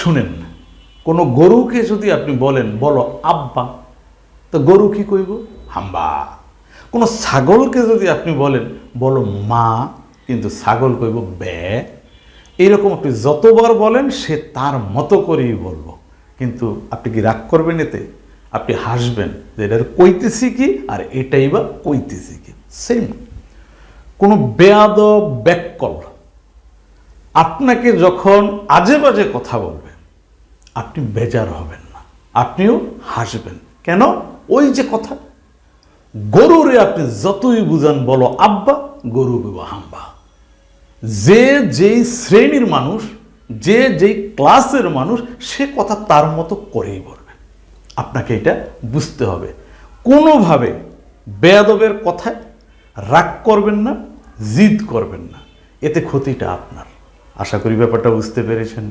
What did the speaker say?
শুনেন, কোনো গরুকে যদি আপনি বলেন, বলো, আব্বা, তো গরু কি কইব? হাম্বা। কোনো ছাগলকে যদি আপনি বলেন, বলো, মা, কিন্তু ছাগল কইব, বে, এইরকম আপনি যতবার বলেন, সে তার মতো করেই বলব। কিন্তু আপনি কি রাগ করবেন এতে? আপনি হাসবেন যে, এটার কইতেছি কি আর এটাই বা কইতেছি কি? সেম কোনো বেয়াদ ব্যাককল আপনাকে যখন আজে বাজে কথা বলবে আপনি বেজার হবেন না। আপনিও হাসবেন। কেন? ওই যে কথা, গরুরে আপনি যতই বুঝান বলো, আব্বা গরু বিবা হাম্বা যে যেই শ্রেণির মানুষ, যে যেই ক্লাসের মানুষ, সে কথা তার মতো করেই বলবে। আপনাকে এটা বুঝতে হবে। কোনোভাবে বেয়াদবের কথায় রাগ করবেন না, জিদ করবেন না। এতে ক্ষতিটা আপনার। আশা করি ব্যাপারটা বুঝতে পেরেছেন।